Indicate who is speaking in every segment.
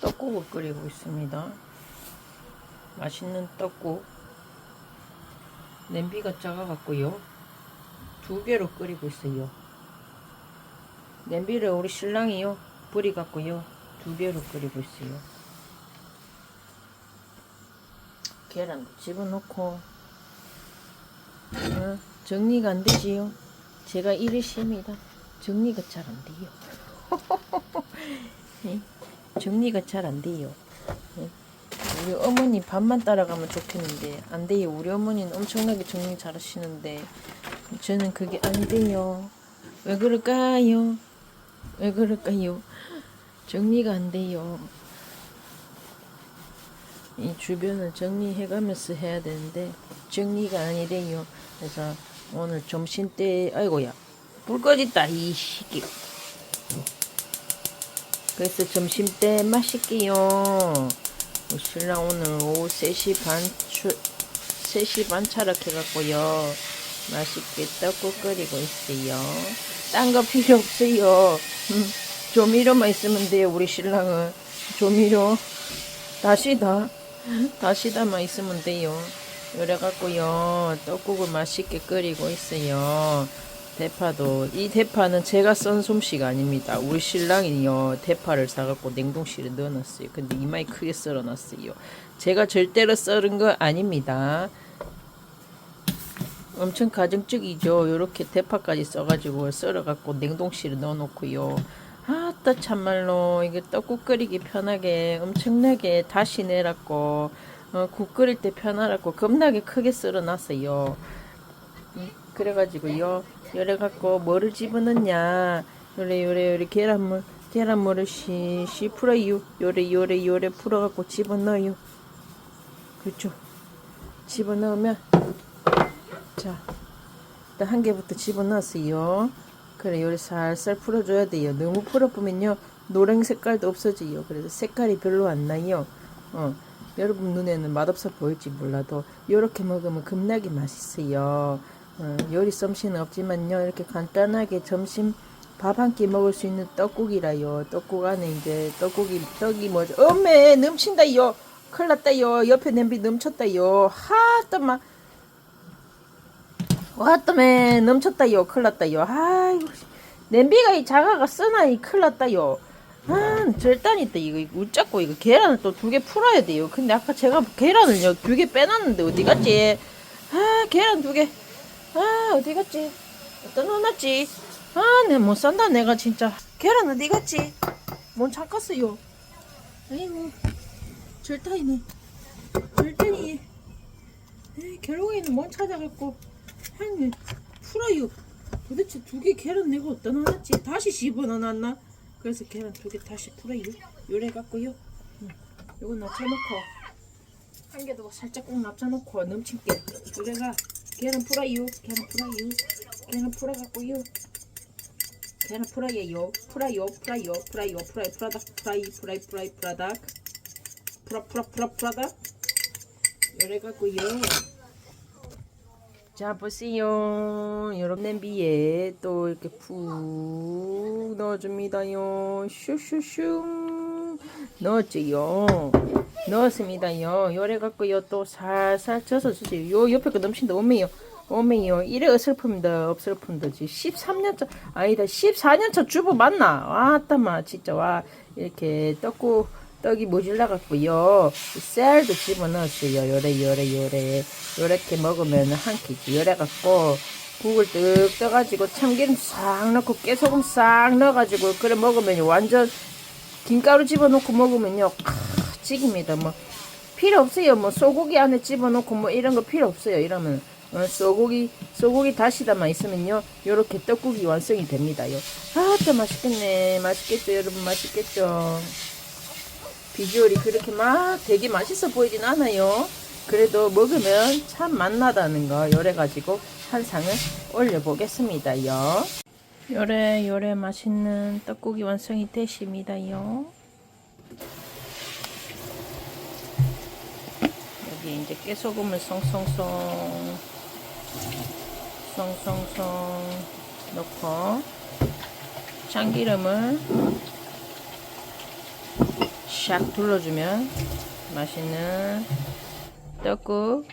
Speaker 1: 떡국을 끓이고 있습니다. 맛있는 떡국. 냄비가 작아갖고요. 두 개로 끓이고 있어요. 냄비를 우리 신랑이요. 불이 갖고요. 두 개로 끓이고 있어요. 계란도 집어넣고. 어, 정리가 안 되지요. 제가 이르십니다. 정리가 잘 안 돼요. 예? 정리가 잘 안 돼요. 예? 우리 어머니 밥만 따라가면 좋겠는데 안 돼요. 우리 어머니는 엄청나게 정리 잘 하시는데 저는 그게 안 돼요. 왜 그럴까요? 왜 그럴까요? 정리가 안 돼요. 이 주변을 정리해가면서 해야 되는데 정리가 아니래요. 그래서 오늘 점심 때 아이고야 불 꺼졌다 이 시기. 그래서 점심 때 맛있게요. 우리 신랑 오늘 오후 3시 반, 추, 3시 반 차락해갖고요. 맛있게 떡국 끓이고 있어요. 딴 거 필요 없어요. 음, 조미료만 있으면 돼요, 우리 신랑은. 조미료. 다시다. 다시다만 있으면 돼요. 이래갖고요. 떡국을 맛있게 끓이고 있어요. 대파도 이 대파는 제가 썬 솜씨가 아닙니다. 우리 신랑이요 대파를 사갖고 냉동실에 넣어놨어요. 근데 이마에 크게 썰어놨어요. 제가 절대로 썰은 거 아닙니다. 엄청 가정적이죠. 요렇게 대파까지 써가지고 썰어갖고 냉동실에 넣어놓고요. 아따 참말로 이게 떡국 끓이기 편하게 엄청나게 다시 내놨고 어, 국 끓일 때 편하라고 겁나게 크게 썰어놨어요. 음, 그래가지고요. 요래 갖고 뭐를 집어넣냐? 요래 요래 요래 계란물 계란물을 시시 풀어요. 요래 요래 요래 풀어 갖고 집어넣어요. 그렇죠? 집어넣으면 자 일단 한 개부터 집어넣었어요. 그래 요래 살살 풀어줘야 돼요. 너무 풀어보면요 노란 색깔도 없어져요. 그래서 색깔이 별로 안 나요. 어 여러분 눈에는 맛없어 보일지 몰라도 요렇게 먹으면 겁나게 맛있어요 어, 요리 솜씨는 없지만요. 이렇게 간단하게 점심 밥 한 끼 먹을 수 있는 떡국이라요. 떡국 안에 이제 떡국이 떡이 뭐죠 엄매 넘친다요. 큰일 났다요. 옆에 냄비 넘쳤다요. 하따마 와따매 넘쳤다요. 큰일 났다요. 아이고 냄비가 이 자가가 쓰나? 이 큰일 났다요. 아 절단 있다 이거 웃자고. 이거 계란을 또 두 개 풀어야 돼요. 근데 아까 제가 계란을요 두개 빼놨는데 어디 갔지? 아 계란 두개 아 어디 갔지? 어디다 넣어놨지? 아내 못 산다 내가 진짜 계란 어디 갔지? 뭔 잠갔어요 아이고 절단이 에이, 결국에는 뭔 찾아갖고 한 풀어요 도대체 두 개 계란 내가 어디다 넣어놨지? 다시 집어넣어놨나? 그래서 계란 두 개 다시 풀어요 요래 갖고요 응. 요거 납쳐놓고 한 개도 살짝 꼭 납쳐놓고 넘친게 요래가 계란 풀어요. 계란 풀어요. 계란 풀어갖고요. 계란 풀어요. 풀어요. 풀어요. 풀어요. 풀어요. 프라닥 프라이 프라이 프라이 프라닥 프라 프라 프라 프라닥 이래갖고요. 자 보세요. 여러분 냄비에 또 이렇게 푹 넣어줍니다요. 슈슈슈 넣었지요. 넣었습니다요. 요래 갖고요 또 살살 쪄서 주세요. 요 옆에 거 넘친다 오메요. 오메요. 이래 어설픕니다. 어설픈다지. 13년차 아니다. 14년차 주부 맞나? 와따마 진짜 와 이렇게 떡국 떡이 모질라 갖고요. 쌀도 집어 넣었어요. 요래 요래 요래 요렇게 먹으면 한 끼지. 요래 갖고 국을 뜩 떠가지고 참기름 싹 넣고 깨소금 싹 넣어가지고 그래 먹으면 완전 김가루 집어넣고 먹으면요. 찌깁니다. 뭐 필요 없어요. 뭐 소고기 안에 집어넣고 뭐 이런 거 필요 없어요. 이러면 어, 소고기 소고기 다시다만 있으면요. 요렇게 떡국이 완성이 됩니다요. 아짜 맛있겠네. 맛있겠죠, 여러분 맛있겠죠. 비주얼이 그렇게 막 되게 맛있어 보이진 않아요. 그래도 먹으면 참 맛나다는 거 요래 가지고 한 상을 올려 보겠습니다요. 요래 요래 맛있는 떡국이 완성이 되십니다요. 여기 이제 깨소금을 송송송 송송송 넣고 참기름을 샥 둘러주면 맛있는 떡국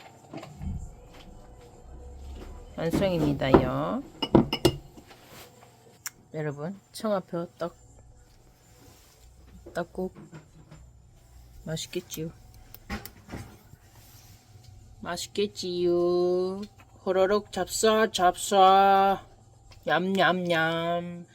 Speaker 1: 완성입니다요. 여러분 청아표 떡 떡국 맛있겠지요. 맛있겠지요. 호로록 잡숴 잡숴 얌얌얌